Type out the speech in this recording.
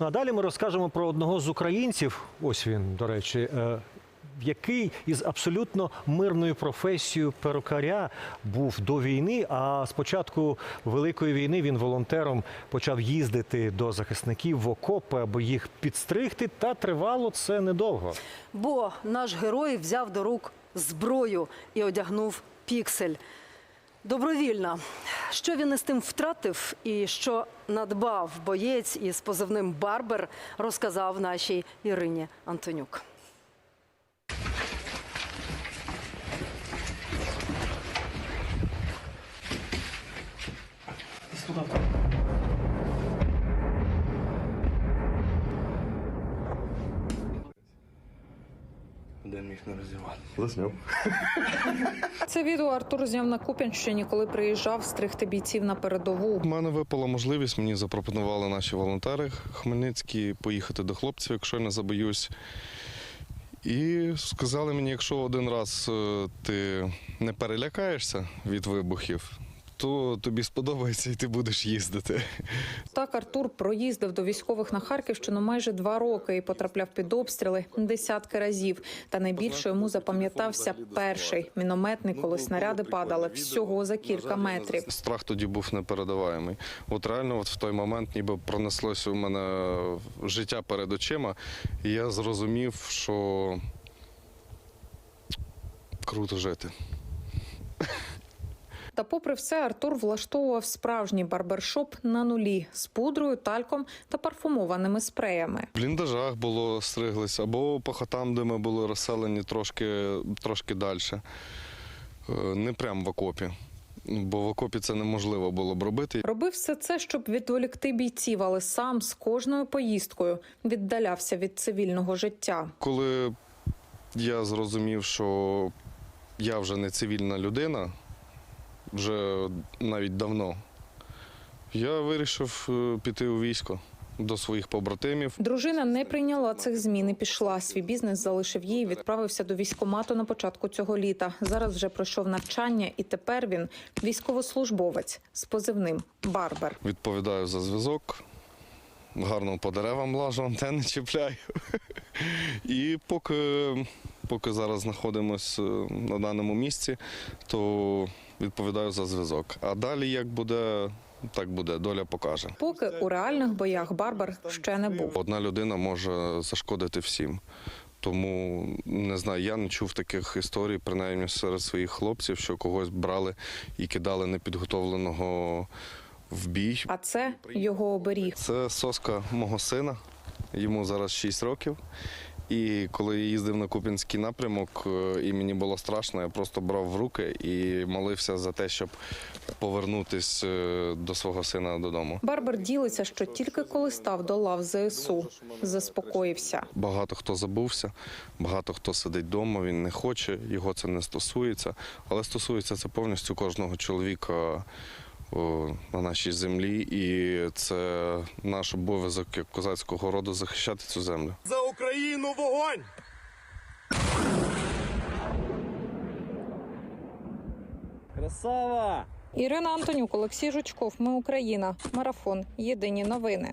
Ну а далі ми розкажемо про одного з українців. Ось він, до речі. е, Який із абсолютно мирною професією перукаря був до війни, а з початку Великої війни він волонтером почав їздити до захисників в окопи, аби їх підстригти, та тривало це недовго. Бо наш герой взяв до рук зброю і одягнув піксель. Добровільно. Що він із тим втратив і що надбав боєць із позивним Барбер, розказав нашій Ірині Антонюк. Де міг не роздівати? Засняв. Це відео Артур зняв на Куп'янщині, коли приїжджав стригти бійців на передову. У мене випала можливість, мені запропонували наші волонтери Хмельницькі поїхати до хлопців, якщо я не забоюсь. І сказали мені, якщо один раз е, ти не перелякаєшся від вибухів, то тобі сподобається і ти будеш їздити. Так Артур проїздив до військових на Харківщину майже два роки і потрапляв під обстріли десятки разів. Та найбільше йому запам'ятався перший мінометний, коли снаряди падали всього за кілька метрів. Страх тоді був непередаваємий. От реально, от в той момент, ніби пронеслося у мене життя перед очима, і я зрозумів, що круто жити. Та, попри все, Артур влаштовував справжній барбершоп на нулі з пудрою, тальком та парфумованими спреями. В бліндажах було стриглись, або по хатам, де ми були розселені трошки, трошки далі. Не прямо в окопі. Бо в окопі це неможливо було б робити. Робив все це, щоб відволікти бійців, але сам з кожною поїздкою віддалявся від цивільного життя. Коли я зрозумів, що я вже не цивільна людина, вже навіть давно, я вирішив е, піти у військо до своїх побратимів. Дружина не прийняла цих змін і пішла. Свій бізнес залишив їй. Відправився до військкомату на початку цього літа. Зараз вже пройшов навчання, і тепер він військовослужбовець з позивним Барбер. Відповідаю за зв'язок. Гарно по деревам лажу, антени чіпляю. І поки, поки зараз знаходимося на даному місці, то відповідаю за зв'язок. А далі як буде, так буде, доля покаже. Поки у реальних боях Барбер ще не був. Одна людина може зашкодити всім. Тому не знаю, я не чув таких історій, принаймні серед своїх хлопців, що когось брали і кидали непідготовленого в бій. А це його оберіг. Це соска мого сина, йому зараз 6 років. І коли я їздив на Купінський напрямок, е, і мені було страшно, я просто брав в руки і молився за те, щоб повернутися до свого сина додому. Барбер ділиться, що тільки коли став до лав ЗСУ, заспокоївся. Багато хто забувся, багато хто сидить вдома, він не хоче, його це не стосується. Але стосується це повністю кожного чоловіка на нашій землі. І це наш обов'язок як козацького роду захищати цю землю. За Україну вогонь! Красава! Ірина Антонюк, Олексій Жучков. Ми Україна. Марафон. Єдині новини.